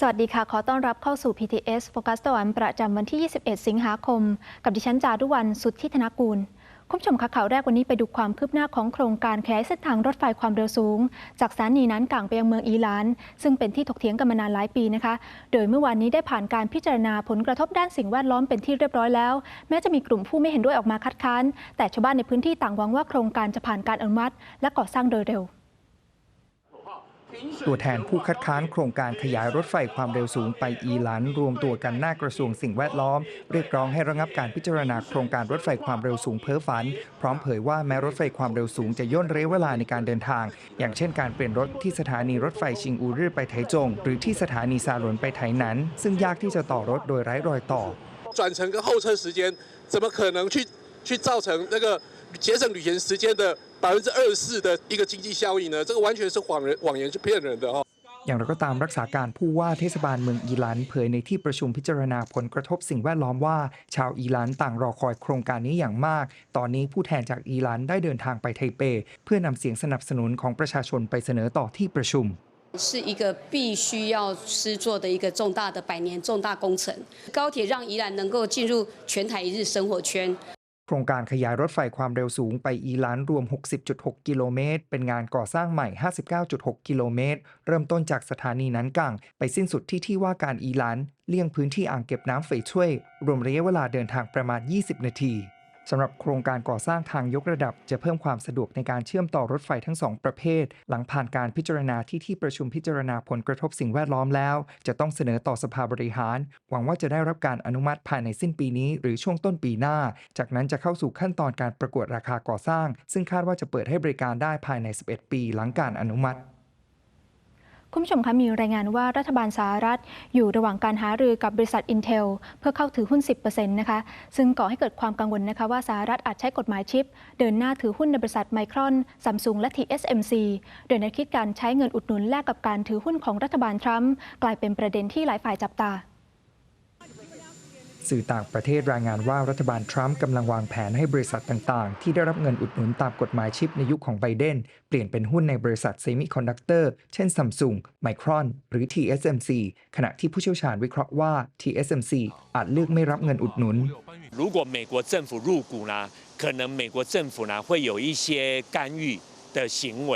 สวัสดีค่ะ ขอต้อนรับเข้าสู่ PTS โฟกัสตะวันประจำวันที่ 21 สิงหาคม กับดิฉันจารุวรรณสุทธิธนกูล คุณผู้ชมคะข่าวแรกวันนี้ไปดูความคืบหน้าของโครงการขยายเส้นทางรถไฟความเร็วสูง จากสถานีนั้นกลางไปยังเมืองอีหลาน ซึ่งเป็นที่ถกเถียงกันมานานหลายปีนะคะ โดยเมื่อวานนี้ได้ผ่านการพิจารณาผลกระทบด้านสิ่งแวดล้อมเป็นที่เรียบร้อยแล้ว แม้จะมีกลุ่มผู้ไม่เห็นด้วยออกมาคัดค้าน แต่ชาวบ้านในพื้นที่ต่างหวังว่าโครงการจะผ่านการอนุมัติ และก่อสร้างโดยเร็ว ตัวแทนผู้คัดค้านโครงการขยายรถไฟความเร็วสูงไปอีหลัน รวมตัวกันหน้ากระทรวงสิ่งแวดล้อม เรียกร้องให้ระงับการพิจารณาโครงการรถไฟความเร็วสูงเพ้อฝัน พร้อมเผยว่าแม้รถไฟความเร็วสูงจะย่นระยะเวลาในการเดินทาง อย่างเช่นการเปลี่ยนรถที่สถานีรถไฟชิงอูรื่อไปไถจง หรือที่สถานีซาหลวนไปไถหนัน ซึ่งยากที่จะต่อรถโดยไร้รอยต่อ 转乘跟候车时间，怎么可能去去造成那个节省旅行时间的 百分之二十四的一个经济效益呢？这个完全是谎人谎言，是骗人的哦。 อย่างไรก็ตามรักษาการผู้ว่าเทศบาลเมืองอีหลันเผยในที่ประชุมพิจารณาผลกระทบสิ่งแวดล้อมว่า ชาวอีหลันต่างรอคอยโครงการนี้อย่างมาก ตอนนี้ผู้แทนจากอีหลันได้เดินทางไปไทเป เพื่อนำเสียงสนับสนุนของประชาชนไปเสนอต่อที่ประชุม 是一个必须要施做的一个重大的百年重大工程。高铁让宜兰能够进入全台一日生活圈。 โครงการขยายรถไฟความเร็วสูงไปอีหลานรวม 60.6 กิโลเมตร เป็นงานก่อสร้างใหม่ 59.6 กิโลเมตร เริ่มต้นจากสถานีนั้นกังไปสิ้นสุดที่ที่ว่าการอีหลาน เลี่ยงพื้นที่อ่างเก็บน้ำเฟยช่วย รวมระยะเวลาเดินทางประมาณ 20 นาที สำหรับโครงการก่อสร้างทางยกระดับ จะเพิ่มความสะดวกในการเชื่อมต่อรถไฟทั้งสองประเภท หลังผ่านการพิจารณาที่ที่ประชุมพิจารณาผลกระทบสิ่งแวดล้อมแล้ว จะต้องเสนอต่อสภาบริหาร หวังว่าจะได้รับการอนุมัติภายในสิ้นปีนี้ หรือช่วงต้นปีหน้า จากนั้นจะเข้าสู่ขั้นตอนการประกวดราคาก่อสร้าง ซึ่งคาดว่าจะเปิดให้บริการได้ภายใน 11 ปี หลังการอนุมัติ คุณผู้ชมคะมีรายงานว่ารัฐบาลสหรัฐ อยู่ระหว่างการหารือกับบริษัท Intel เพื่อเข้าถือหุ้น 10%นะคะ ซึ่งก่อให้เกิดความกังวลนะคะว่าสหรัฐอาจใช้กฎหมายชิป เดินหน้าถือหุ้นในบริษัทไมครอนซัมซุงและ TSMC โดยแนวคิดการใช้เงินอุดหนุนแลกกับการถือหุ้นของรัฐบาลทรัมป์กลายเป็นประเด็นที่หลายฝ่ายจับตา สื่อต่างประเทศรายงานว่ารัฐบาลทรัมป์กำลังวางแผนให้บริษัทต่างๆ ที่ได้รับเงินอุดหนุนตามกฎหมายชิปในยุคของไบเดน เปลี่ยนเป็นหุ้นในบริษัทเซมิคอนดักเตอร์ เช่น Samsung, Micron หรือ TSMC ขณะที่ผู้เชี่ยวชาญวิเคราะห์ว่า TSMC อาจเลือกไม่รับเงินอุดหนุน 如果美国政府入股呢，可能美国政府呢会有一些干预的行为。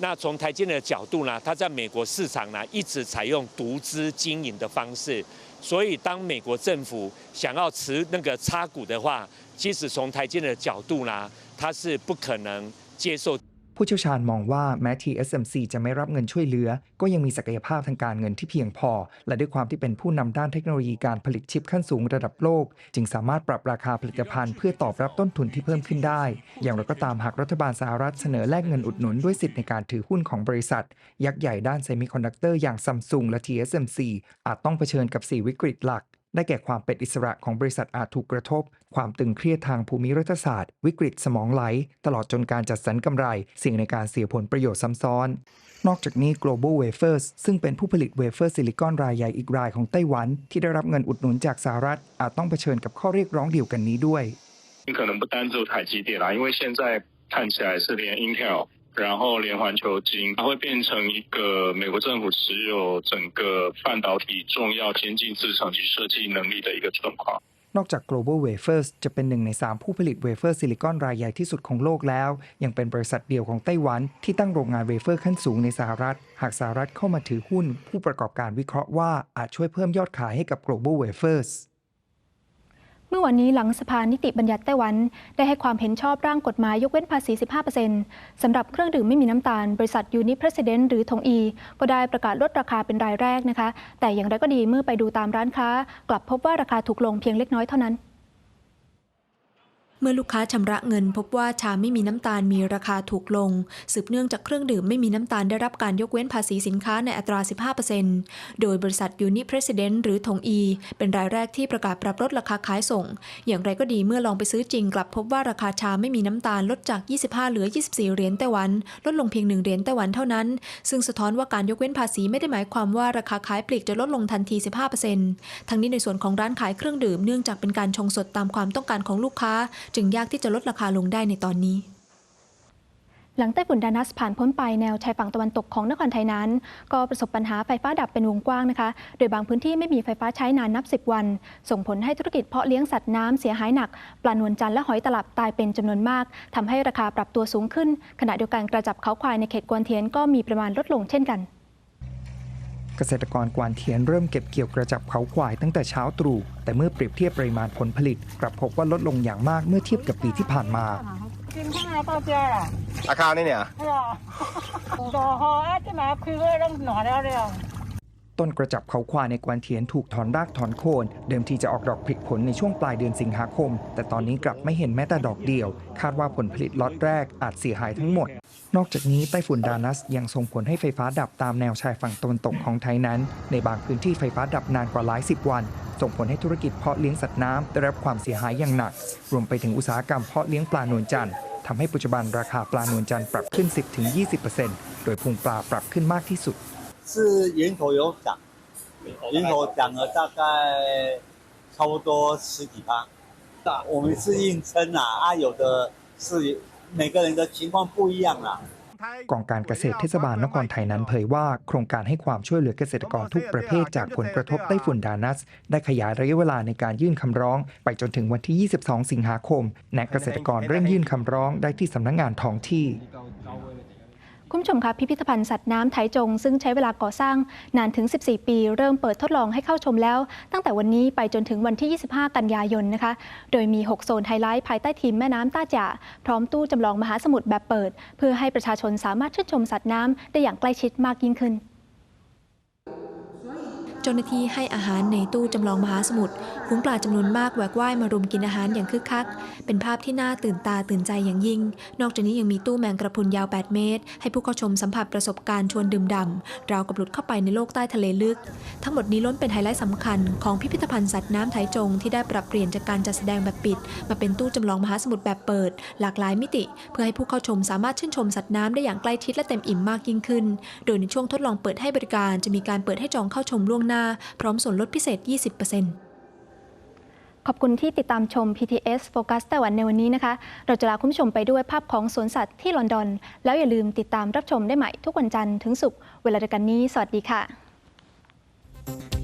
那从台积电的角度呢，它在美国市场呢一直采用独资经营的方式，所以当美国政府想要持那个插股的话，即使从台积电的角度呢，它是不可能接受 ผู้เชี่ยวชาญมองว่าแม้ TSMC จะไม่รับเงินช่วยเหลือ ก็ยังมีศักยภาพทางการเงินที่เพียงพอ และด้วยความที่เป็นผู้นำด้านเทคโนโลยีการผลิตชิปขั้นสูงระดับโลก จึงสามารถปรับราคาผลิตภัณฑ์เพื่อตอบรับต้นทุนที่เพิ่มขึ้นได้ อย่างไรก็ตามหากรัฐบาลสหรัฐเสนอแลกเงินอุดหนุนด้วยสิทธิ์ในการถือหุ้นของบริษัท ยักษ์ใหญ่ด้านเซมิคอนดักเตอร์อย่างซัมซุงและ TSMC อาจต้องเผชิญกับ 4 วิกฤตหลัก ได้แก่ความเป็นอิสระของบริษัทอาจถูกกระทบ ความตึงเครียดทางภูมิรัฐศาสตร์ วิกฤตสมองไหล ตลอดจนการจัดสรรกำไร เสี่ยงในการเสียผลประโยชน์ซ้ำซ้อน นอกจากนี้ Global Wafers ซึ่งเป็นผู้ผลิตเวเฟอร์ซิลิคอนรายใหญ่อีกรายของไต้หวัน ที่ได้รับเงินอุดหนุนจากสหรัฐ อาจต้องเผชิญกับข้อเรียกร้องเดียวกันนี้ด้วย 可能不单只有台积电啦，因为现在看起来是连 Intel， 然后连环球晶，它会变成一个美国政府持有整个半导体重要先进制程及设计能力的一个状况。 นอกจาก Global Wafers จะเป็นหนึ่งใน 3 ผู้ผลิตเวเฟอร์ซิลิคอนรายใหญ่ที่สุดของโลกแล้ว ยังเป็นบริษัทเดียวของไต้หวัน ที่ตั้งโรงงานเวเฟอร์ขั้นสูงในสหรัฐ หากสหรัฐเข้ามาถือหุ้น ผู้ประกอบการวิเคราะห์ว่าอาจช่วยเพิ่มยอดขายให้กับ Global Wafers เมื่อวันนี้หลังสภานิติบัญญัติไต้หวัน ได้ให้ความเห็นชอบร่างกฎหมายยกเว้นภาษี 15%สำหรับเครื่องดื่มไม่มีน้ำตาล บริษัทยูนิเพรสเดนหรือทงอี ก็ได้ประกาศลดราคาเป็นรายแรกนะคะ แต่อย่างไรก็ดีเมื่อไปดูตามร้านค้ากลับพบว่าราคาถูกลงเพียงเล็กน้อยเท่านั้น เมื่อลูกค้าชำระเงินพบว่าชาไม่มีน้ำตาลมีราคาถูกลง สืบเนื่องจากเครื่องดื่มไม่มีน้ำตาลได้รับการยกเว้นภาษีสินค้าในอัตรา 15%โดยบริษัทยูนิเพรสิดเนหรือทงอี เป็นรายแรกที่ประกาศปรับลดราคาขายส่ง อย่างไรก็ดีเมื่อลองไปซื้อจริงกลับพบว่าราคาชาไม่มีน้ำตาลลดจาก 25 เหลือ 24 เหรียญไต้หวัน ลดลงเพียง 1 เหรียญไต้หวันเท่านั้น ซึ่งสะท้อนว่าการยกเว้นภาษีไม่ได้หมายความว่าราคาขายปลีกจะลดลงทันที 15%ทั้งนี้ในส่วนของร้านขายเครื่องดื่มเนื่องจากเป็นการชงสดตามความต้องการของลูกค้าจึงยากที่จะลดราคาลงได้ในตอนนี้ หลังไต้ฝุ่นดานัสผ่านพ้นไปแนวชายฝั่งตะวันตกของนครไทยนั้น ก็ประสบปัญหาไฟฟ้าดับเป็นวงกว้างนะคะ โดยบางพื้นที่ไม่มีไฟฟ้าใช้นานนับ 10 วัน ส่งผลให้ธุรกิจเพาะเลี้ยงสัตว์น้ำเสียหายหนัก ปลานวลจันทร์และหอยตลับตายเป็นจำนวนมากทำให้ราคาปรับตัวสูงขึ้น ขณะเดียวกันกระจับเขาควายในเขตกวนเทียนก็มีปริมาณลดลงเช่นกัน เกษตรกรกวานเทียนเริ่มเก็บเกี่ยวกระจับเขาควายตั้งแต่เช้าตรู่แต่เมื่อเปรียบเทียบปริมาณผลผลิต กลับพบว่าลดลงอย่างมากเมื่อเทียบกับปีที่ผ่านมา กินข้าวเปล่าเจ้าอาคารนี่เนี่ยต่อหอจะมาคือเรื่องหนอแล้วเดียว ต้นกระจับเขาควายในกวนเทียนถูกถอนรากถอนโคน เดิมทีจะออกดอกผลิผลในช่วงปลายเดือนสิงหาคม แต่ตอนนี้กลับไม่เห็นแม้แต่ดอกเดียว คาดว่าผลผลิตล็อตแรกอาจเสียหายทั้งหมด นอกจากนี้ไต้ฝุ่นดานัสยังส่งผลให้ไฟฟ้าดับตามแนวชายฝั่งตะวันตกของไทยนั้น ในบางพื้นที่ไฟฟ้าดับนานกว่าหลายสิบวัน ส่งผลให้ธุรกิจเพาะเลี้ยงสัตว์น้ำได้รับความเสียหายอย่างหนัก รวมไปถึงอุตสาหกรรมเพาะเลี้ยงปลานวลจันทร์ทำให้ปัจจุบันราคาปลานวลจันทร์ปรับขึ้น 10-20%โดยพุงปลาปรับขึ้นมากที่สุด 是源头有涨，源头涨了大概差不多十几趴。大我们是硬撑啊，啊，有的是每个人的情况不一样啦。 กองการเกษตรเทศบาลนครไทยนั้นเผยว่า โครงการให้ความช่วยเหลือเกษตรกรทุกประเภทจากผลกระทบไต้ฝุ่นดานัส ได้ขยายระยะเวลาในการยื่นคำร้อง ไปจนถึงวันที่ 22 สิงหาคม และเกษตรกรเริ่มยื่นคำร้องได้ที่สำนักงานท้องที่ คุณผู้ชมคะพิพิธภัณฑ์สัตว์น้ำไถจง ซึ่งใช้เวลาก่อสร้างนานถึง 14 ปี เริ่มเปิดทดลองให้เข้าชมแล้ว ตั้งแต่วันนี้ไปจนถึงวันที่ 25 กันยายนนะคะ โดยมี 6 โซนไฮไลท์ภายใต้ทีมแม่น้ำต้าจ่าพร้อมตู้จำลองมหาสมุทรแบบเปิด เพื่อให้ประชาชนสามารถชื่นชมสัตว์น้ำได้อย่างใกล้ชิดมากยิ่งขึ้น เจ้าหน้าที่ให้อาหารในตู้จำลองมหาสมุทร ฝูงปลาจำนวนมากแหวกว่ายมารุมกินอาหารอย่างคึกคัก เป็นภาพที่น่าตื่นตาตื่นใจอย่างยิ่ง นอกจากนี้ยังมีตู้แมงกระพุนยาว 8 เมตร ให้ผู้เข้าชมสัมผัสประสบการณ์ชวนดื่มด่ำราวกับหลุดเข้าไปในโลกใต้ทะเลลึก ทั้งหมดนี้ล้นเป็นไฮไลท์สำคัญของพิพิธภัณฑ์สัตว์น้ำไถจงที่ได้ปรับเปลี่ยนจากการจัดแสดงแบบปิด มาเป็นตู้จำลองมหาสมุทรแบบเปิด หลากหลายมิติ เพื่อให้ผู้เข้าชมสามารถชื่นชมสัตว์น้ำได้อย่างใกล้ชิดและเต็มอิ่มมากยิ่งขึ้น โดยในช่วงทดลองเปิดให้บริการจะมีการเปิดให้จองเข้าชมล่วงหน้า พร้อมส่วนลดพิเศษ 20% ขอบคุณที่ติดตามชม PTS Focus ไต้หวันในวันนี้นะคะ เราจะลาคุณผู้ชมไปด้วยภาพของสวนสัตว์ที่ลอนดอน แล้วอย่าลืมติดตามรับชมได้ใหม่ทุกวันจันทร์ถึงศุกร์เวลาเดียวกันนี้ สวัสดีค่ะ